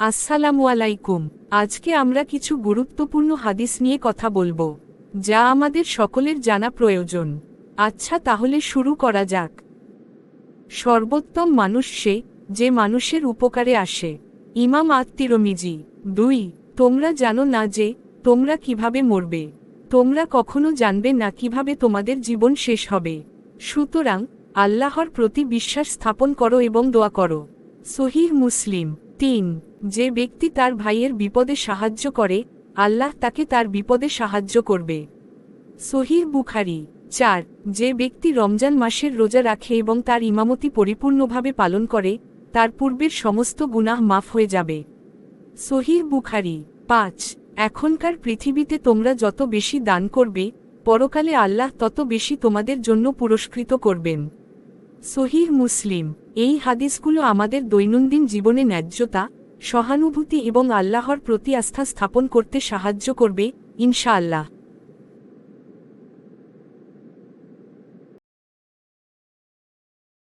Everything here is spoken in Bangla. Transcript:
আসসালামু আলাইকুম। আজকে আমরা কিছু গুরুত্বপূর্ণ হাদিস নিয়ে কথা বলব, যা আমাদের সকলের জানা প্রয়োজন। আচ্ছা তাহলে শুরু করা যাক। সর্বোত্তম মানুষ সে, যে মানুষের উপকারে আসে। ইমাম আত্মিরমিজি, দুই, তোমরা জানো না যে, তোমরা কীভাবে মরবে। তোমরা কখনো জানবে না কীভাবে তোমাদের জীবন শেষ হবে। সুতরাং, আল্লাহর প্রতি বিশ্বাস স্থাপন করো এবং দোয়া করো। সহিহ মুসলিম তিন, যে ব্যক্তি তার ভাইয়ের বিপদে সাহায্য করে, আল্লাহ তাকে তার বিপদে সাহায্য করবে। সহিহ বুখারি, চার, যে ব্যক্তি রমজান মাসের রোজা রাখে এবং তার ইমামতি পরিপূর্ণভাবে পালন করে, তার পূর্বের সমস্ত গুনাহ মাফ হয়ে যাবে। সহিহ বুখারি, পাঁচ, এখনকার পৃথিবীতে তোমরা যত বেশি দান করবে, পরকালে আল্লাহ তত বেশি তোমাদের জন্য পুরস্কৃত করবেন। সহিহ মুসলিম এই হাদিসগুলো আমাদের দৈনন্দিন জীবনে ন্যায্যতা, সহানুভূতি এবং আল্লাহর প্রতি আস্থা স্থাপন করতে সাহায্য করবে, ইনশাআল্লাহ।